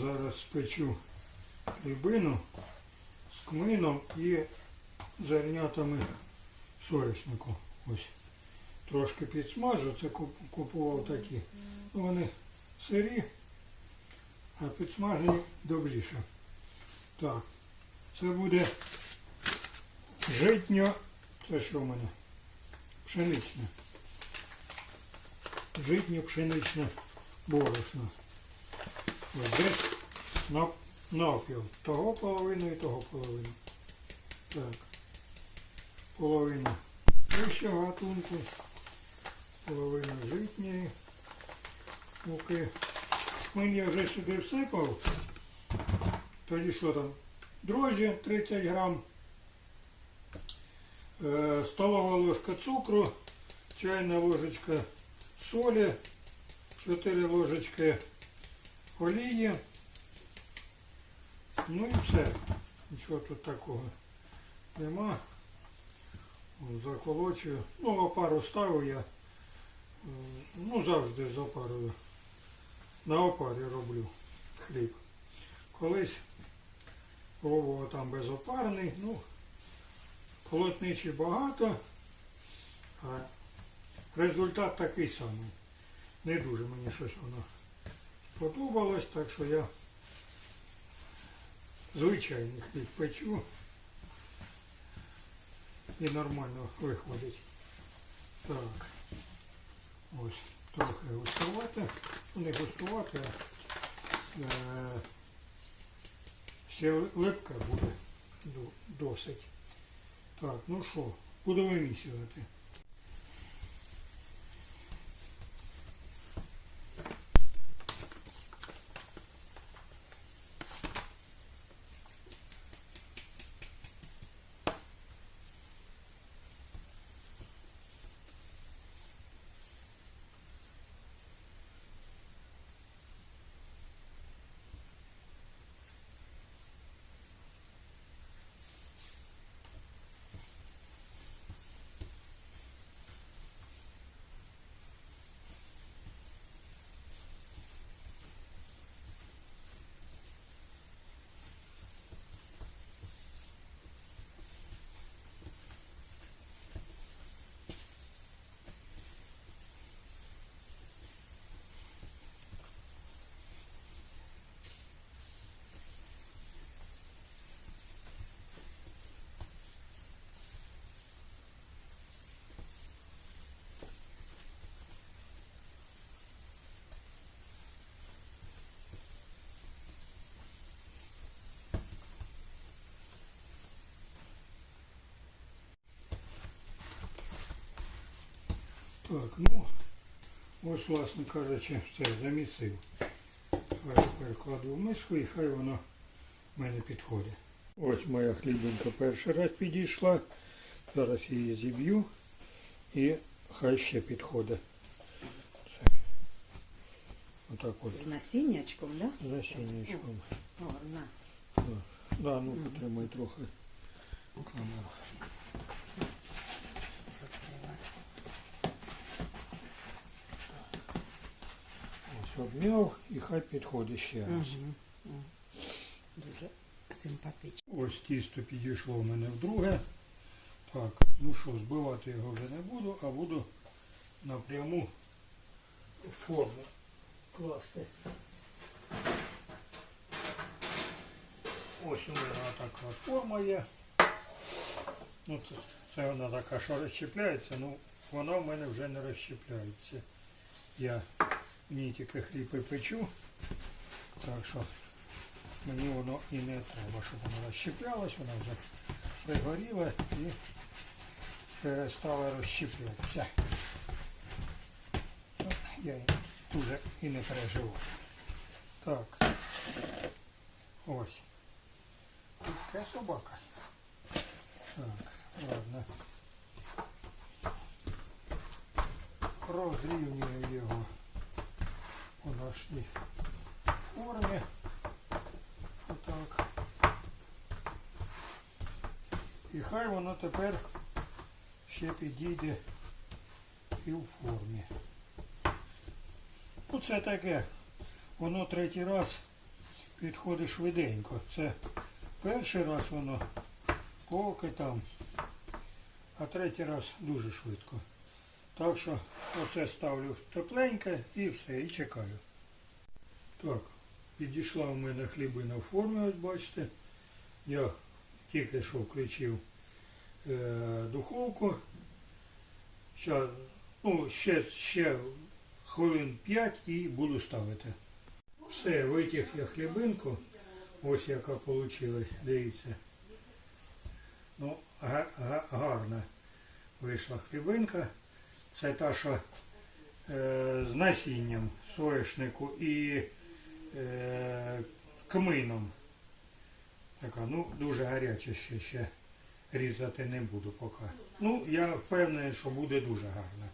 Зараз спечу рибину з кмином і зернятами соняшнику. Ось. Трошки підсмажу, це купував такі. Ну, вони сирі, а підсмажені добріше. Так, це буде житньо, це що в мене? Пшеничне. Житньо пшеничне борошно. Ось десь на, навпіл. Того половину і того половину. Так. Половина вищого гатунку, половина житньої муки. Мені я вже сюди всипав. Тоді що там? Дрожжі 30 грам, е, столова ложка цукру, чайна ложечка солі, 4 ложечки олії. Ну і все. Нічого тут такого нема. Заколочую. Ну, опару ставив я. Ну, завжди з опарою. На опарі роблю хліб. Колись пробував там безопарний, ну, плотничі багато, а результат такий самий. Не дуже мені щось воно сподобалось, так що я звичайний хліб печу і нормально виходить. Так. Ось трохи густувати. Ну, не густувати, а е, ще липка буде досить. Так, ну що, буду вимісювати. Так, ну, ось, власне кажучи, все, замісив. Хай тепер кладу в миску і хай воно в мене підходить. Ось моя хлібинка перший раз підійшла. Зараз її зіб'ю і хай ще підходить. Отак от З насіннячком, да? з насіннячком. Гарно. Да, ну потримай трохи камеру. Ось обм'яв і хай підходить ще раз. Угу. Дуже симпатично. Ось тісто підійшло в мене вдруге. Так, ну що, збивати його вже не буду, а буду напряму форму класти. Ось у мене така форма є. Ну, це, це вона така, що розщепляється, ну вона в мене вже не розщепляється. Я тільки хліб і печу. Так що мені воно і не треба, щоб воно розщеплялось, вона вже пригоріла і перестала розщеплятися. Ну, Я дуже і не переживу. Так. Ось. Така собака. Так, ладно. Розрівнюю нашій формі. Отак. І хай воно тепер ще підійде і в формі. Ну це таке. Воно третій раз підходить швиденько. Це перший раз воно поки там, а третій раз дуже швидко. Так що оце ставлю тепленьке і все, і чекаю. Так, підійшла у мене хлібина в формі, бачите. Я тільки що включив е, духовку. Ща, ну, ще, ще хвилин 5 і буду ставити. Все, витяг я хлібинку. Ось яка вийшла, дивіться. Ну, га- га- гарна вийшла хлібинка. Це та, що е, з насінням соняшнику і е, кмином. Така, ну, дуже гаряча ще, ще різати не буду поки. Ну, я впевнений, що буде дуже гарна.